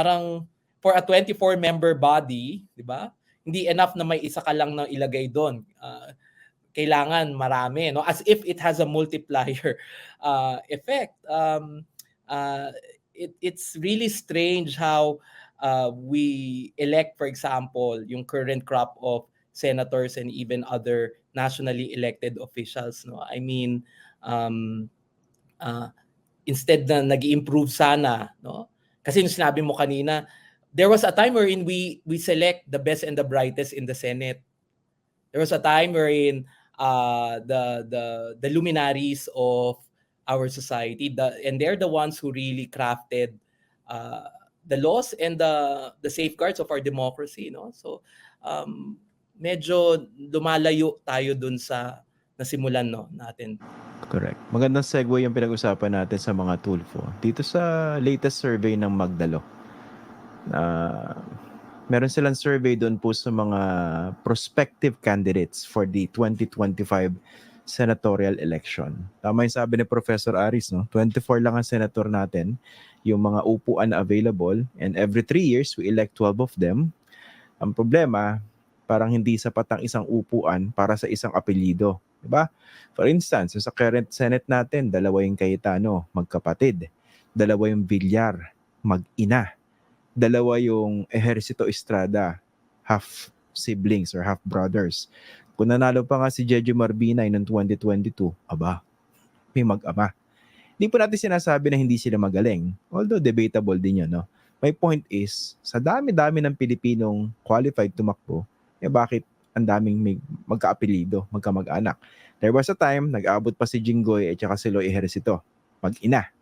parang for a 24 member body, 'di ba? Hindi enough na may isa ka lang na ilagay doon. Uh, kailangan marami, no? As if it has a multiplier uh, effect. Um, uh, it, it's really strange how uh, we elect, for example, yung current crop of senators and even other nationally elected officials. No, I mean, um, uh, instead na nag-improve sana, no? Kasi yung sinabi mo kanina, there was a time wherein we we select the best and the brightest in the Senate. There was a time wherein uh, the the the luminaries of our society, the, and they're the ones who really crafted uh, the laws and the the safeguards of our democracy. No, so um, medyo lumalayo tayo dun sa nasimulan no natin. Correct. Magandang segue yung pinag-usapan natin sa mga Tulfo. Dito sa latest survey ng Magdalo, uh, meron silang survey doon po sa mga prospective candidates for the 2025 senatorial election. Tama yung sabi ni Professor Aris, no? 24 lang ang senator natin, yung mga upuan na available, and every 3 years, we elect 12 of them. Ang problema, parang hindi sapat ang isang upuan para sa isang apelyido. Diba? For instance, sa current Senate natin, dalawa yung Cayetano, magkapatid. Dalawa yung Villar, mag-ina dalawa yung Ejercito Estrada, half siblings or half brothers. Kung nanalo pa nga si Jeje Marbinay noong 2022, aba, may mag-ama. Hindi po natin sinasabi na hindi sila magaling. Although debatable din yun, no? My point is, sa dami-dami ng Pilipinong qualified tumakbo, eh bakit ang daming may magkaapelido, magkamag-anak? There was a time, nag-aabot pa si Jinggoy at saka si Loy Ejercito. Mag-ina.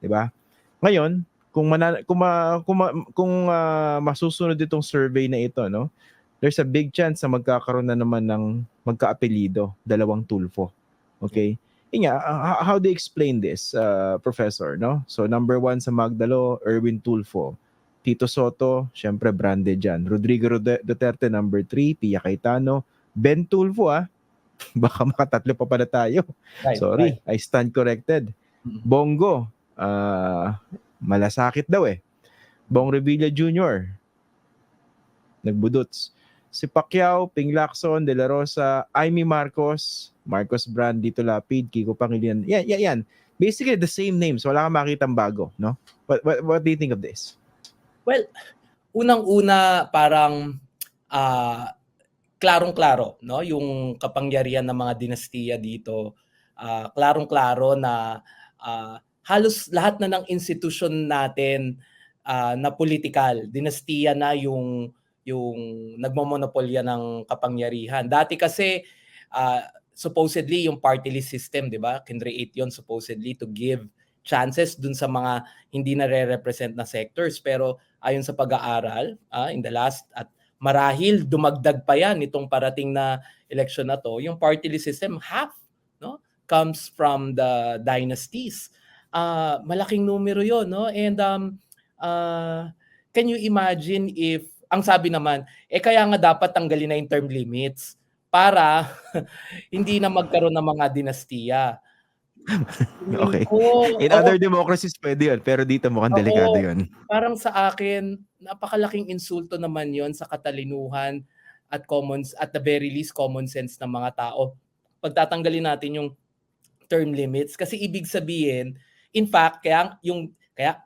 'Di ba? Ngayon, kung mana, kung ma, kung, ma, kung uh, masusunod itong survey na ito, no? There's a big chance na magkakaroon na naman ng magkaapelido, dalawang tulfo. Okay? Inga, uh, how you explain this, uh, professor, no? So number one sa Magdalo, Erwin Tulfo. Tito Soto, syempre branded dyan. Rodrigo Duterte, number three. Pia Cayetano. Ben Tulfo, ah. Baka makatatlo pa pala tayo. Right, Sorry, right. I stand corrected. Bongo, uh, malasakit daw eh. Bong Revilla Jr. Nagbudots. Si Pacquiao, Ping Lacson, De La Rosa, Amy Marcos, Marcos Brand, Dito Lapid, Kiko Pangilinan. Yan, yan, yan. Basically the same names. Wala kang makitang bago, no? What, what, what do you think of this? Well, unang-una parang uh, klarong-klaro, no? Yung kapangyarihan ng mga dinastiya dito. Uh, klarong-klaro na uh, halos lahat na ng institution natin uh, na political, dinastiya na yung yung nagmomonopolya ng kapangyarihan. Dati kasi uh, supposedly yung party list system, 'di ba? Kinreate 'yon supposedly to give chances dun sa mga hindi na re-represent na sectors. Pero ayon sa pag-aaral uh, in the last at marahil dumagdag pa yan itong parating na election na to yung party list system half no comes from the dynasties. Uh, malaking numero yon no? And um uh, can you imagine if ang sabi naman eh kaya nga dapat tanggalin na yung term limits para hindi na magkaroon ng mga dinastiya. okay. Ko, In other democracies pwede yun, pero dito mukhang delikado yun. Parang sa akin, napakalaking insulto naman yon sa katalinuhan at commons at the very least common sense ng mga tao. Pagtatanggalin natin yung term limits kasi ibig sabihin In fact, kaya yung kaya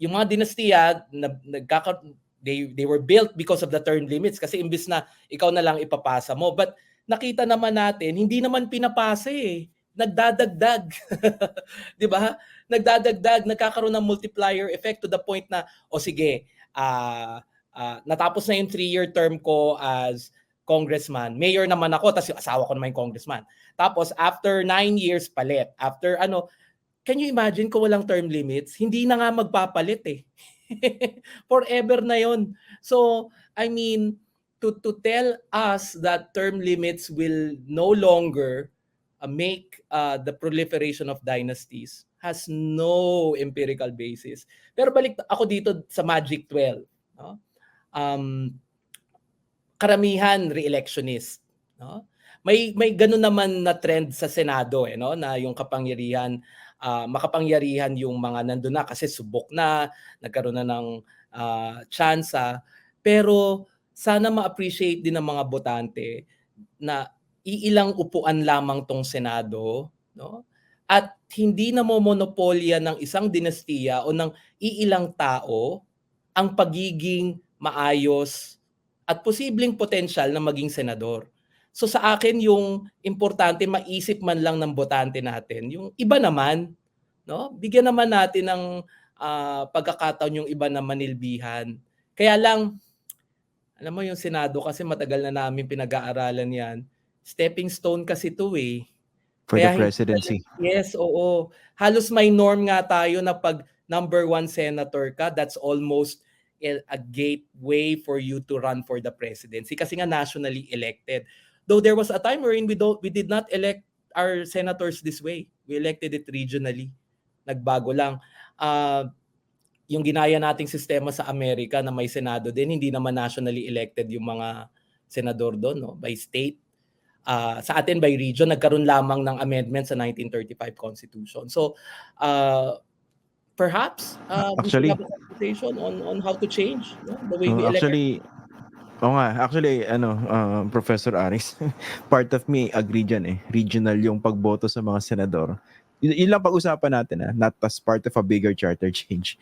yung mga dinastiya na nagkaka they they were built because of the term limits kasi imbis na ikaw na lang ipapasa mo. But nakita naman natin, hindi naman pinapasa eh. Nagdadagdag. 'Di ba? Nagdadagdag, nagkakaroon ng multiplier effect to the point na o oh, sige, uh, uh, natapos na yung three-year term ko as congressman. Mayor naman ako, tapos yung asawa ko naman yung congressman. Tapos after nine years palit. After ano, can you imagine kung walang term limits? Hindi na nga magpapalit eh. Forever na yon. So, I mean, to, to tell us that term limits will no longer make uh, the proliferation of dynasties has no empirical basis. Pero balik ako dito sa Magic 12. No? Um, karamihan re-electionist. No? May, may ganun naman na trend sa Senado eh, no? na yung kapangyarihan uh, makapangyarihan yung mga nandun na kasi subok na, nagkaroon na ng ah, tsansa. Pero sana ma-appreciate din ng mga botante na iilang upuan lamang tong Senado, no? At hindi na monopolya ng isang dinastiya o ng iilang tao ang pagiging maayos at posibleng potensyal na maging senador. So sa akin yung importante maisip man lang ng botante natin, yung iba naman, no? Bigyan naman natin ng ah, pagkakataon yung iba na manilbihan. Kaya lang alam mo yung Senado kasi matagal na namin pinag-aaralan 'yan. Stepping stone kasi 'to eh. For Kaya the hindi presidency. Yes, oo. Halos may norm nga tayo na pag number one senator ka, that's almost a, gateway for you to run for the presidency kasi nga nationally elected. Though there was a time wherein we don't we did not elect our senators this way. We elected it regionally. Nagbago lang. Ah, yung ginaya nating sistema sa Amerika na may senado din, hindi naman nationally elected yung mga senador doon, no, by state uh, sa atin by region, nagkaroon lamang ng amendment sa 1935 Constitution. So, uh, perhaps, uh, we should Actually- have a conversation on, on how to change no? the way we Oh, elect. actually, Oo nga, actually, ano, uh, Professor Aris, part of me agree dyan eh. Regional yung pagboto sa mga senador. Yun, yun lang pag-usapan natin ah, not as part of a bigger charter change.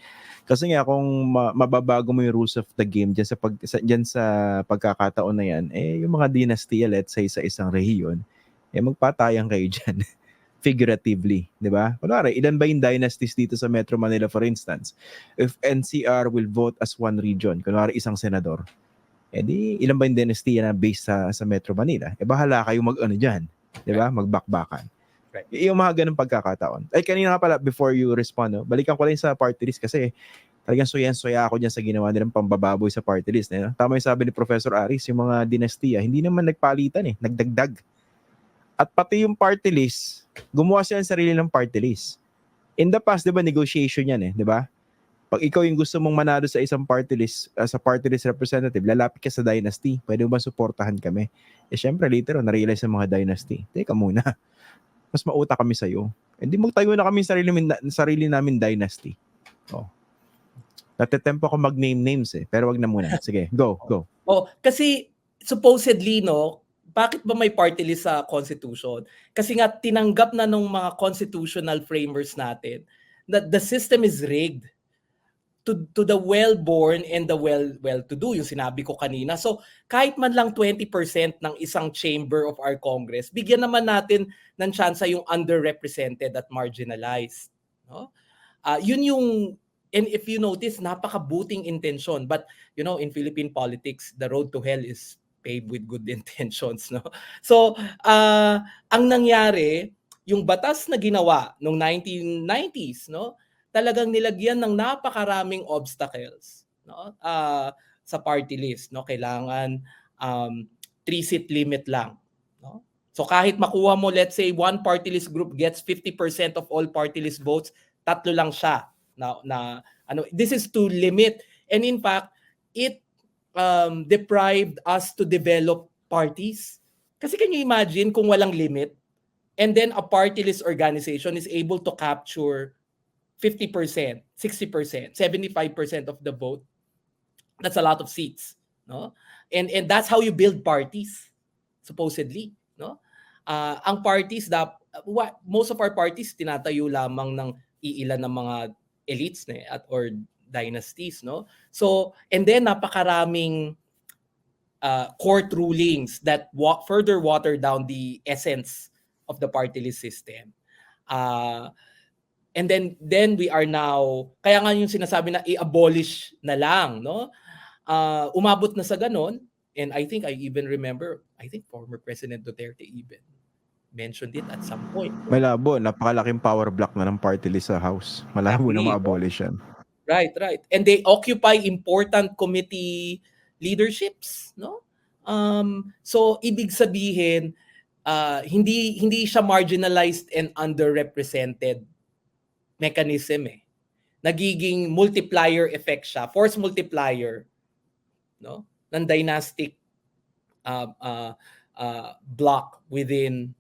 Kasi nga kung ma- mababago mo yung rules of the game dyan sa, pag, sa, dyan sa pagkakataon na yan, eh yung mga dynasty, let's say sa isang rehiyon, eh magpatayang kayo dyan. Figuratively, di ba? Kunwari, ilan ba yung dynasties dito sa Metro Manila for instance? If NCR will vote as one region, kunwari isang senador, eh di ilan ba yung dynasty na based sa, sa Metro Manila? Eh bahala kayo mag-ano dyan, di ba? Magbakbakan. Right. Yung mga ganun pagkakataon. Ay, kanina nga pala, before you respond, no, balikan ko lang sa party list kasi talagang suyan-suya ako dyan sa ginawa nilang pambababoy sa party list. Eh? Tama yung sabi ni Professor Aris, yung mga dinastiya, hindi naman nagpalitan eh, nagdagdag. At pati yung party list, gumawa sila ng sarili ng party list. In the past, di ba, negotiation yan eh, di ba? Pag ikaw yung gusto mong manalo sa isang party list, uh, sa party list representative, lalapit ka sa dynasty. Pwede mo ba suportahan kami? Eh syempre, later on, na-realize ng mga dynasty. Teka muna, mas mauta kami sa'yo. Hindi magtayo na kami sarili, namin- sarili namin dynasty. Oh. Natitempo ako mag-name names eh. Pero wag na muna. Sige, go, go. Oh, kasi supposedly no, bakit ba may party list sa constitution? Kasi nga tinanggap na ng mga constitutional framers natin that the system is rigged to to the well-born and the well well-to-do yung sinabi ko kanina. So kahit man lang 20% ng isang chamber of our Congress, bigyan naman natin ng tsansa yung underrepresented at marginalized, no? Ah, yun yung and if you notice napakabuting intention but you know in Philippine politics the road to hell is paved with good intentions no so ah ang nangyari yung batas na ginawa noong 1990s no talagang nilagyan ng napakaraming obstacles no? Ah sa party list no? Kailangan um three seat limit lang no? So kahit makuha mo let's say one party list group gets 50% of all party list votes tatlo lang siya na, na ano this is to limit. And in fact it um, deprived us to develop parties. Kasi can you imagine kung walang limit? And then a party list organization is able to capture 50%, 60%, 75% of the vote. That's a lot of seats no? And and that's how you build parties supposedly no? Ah, ang parties dap what most of our parties tinatayo lamang ng iilan ng mga elites na at or dynasties no? So and then napakaraming uh, court rulings that wa- further water down the essence of the party list system. Uh, and then then we are now kaya nga yung sinasabi na i-abolish na lang no uh, umabot na sa ganon and I think I even remember I think former President Duterte even mentioned it at some point? Malabo, napakalaking power block na ng party list sa House. Malabo na Agree. ma-abolish yan. Right, right. And they occupy important committee leaderships, no? Um, so ibig sabihin uh, hindi hindi siya marginalized and underrepresented mechanism eh. Nagiging multiplier effect siya, force multiplier, no? ng dynastic uh, uh, uh, block within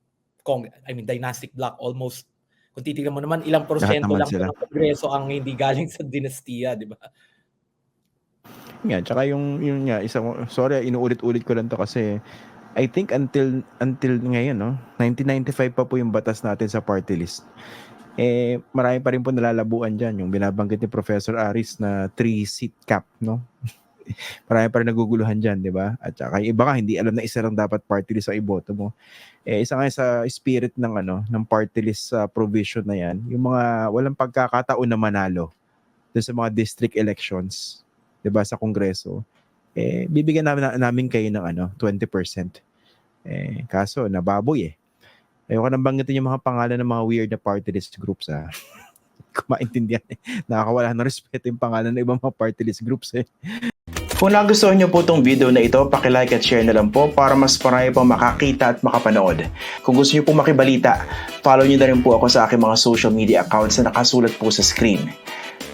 Cong I mean dynastic block almost kung titignan mo naman ilang porsyento lang sila. ng kongreso ang hindi galing sa dinastiya, di ba? nga, tsaka yung, yung nga, isang, sorry, inuulit-ulit ko lang to kasi I think until until ngayon, no, 1995 pa po yung batas natin sa party list. Eh, marami pa rin po nalalabuan dyan. Yung binabanggit ni Professor Aris na three-seat cap, no? marami pa rin naguguluhan dyan, di ba? At saka iba nga, hindi alam na isa lang dapat party list ang iboto mo. Eh, isa nga sa spirit ng, ano, ng party list sa provision na yan, yung mga walang pagkakataon na manalo dun sa mga district elections, di ba, sa Kongreso, eh, bibigyan namin, namin kayo ng ano, 20%. Eh, kaso, nababoy eh. Ayoko nang banggitin yung mga pangalan ng mga weird na party list groups ah. Kung maintindihan eh. Nakakawala ng respeto yung pangalan ng ibang mga party list groups eh. Kung nagustuhan niyo po itong video na ito, like at share na lang po para mas marami pang makakita at makapanood. Kung gusto niyo po makibalita, follow niyo na rin po ako sa aking mga social media accounts na nakasulat po sa screen.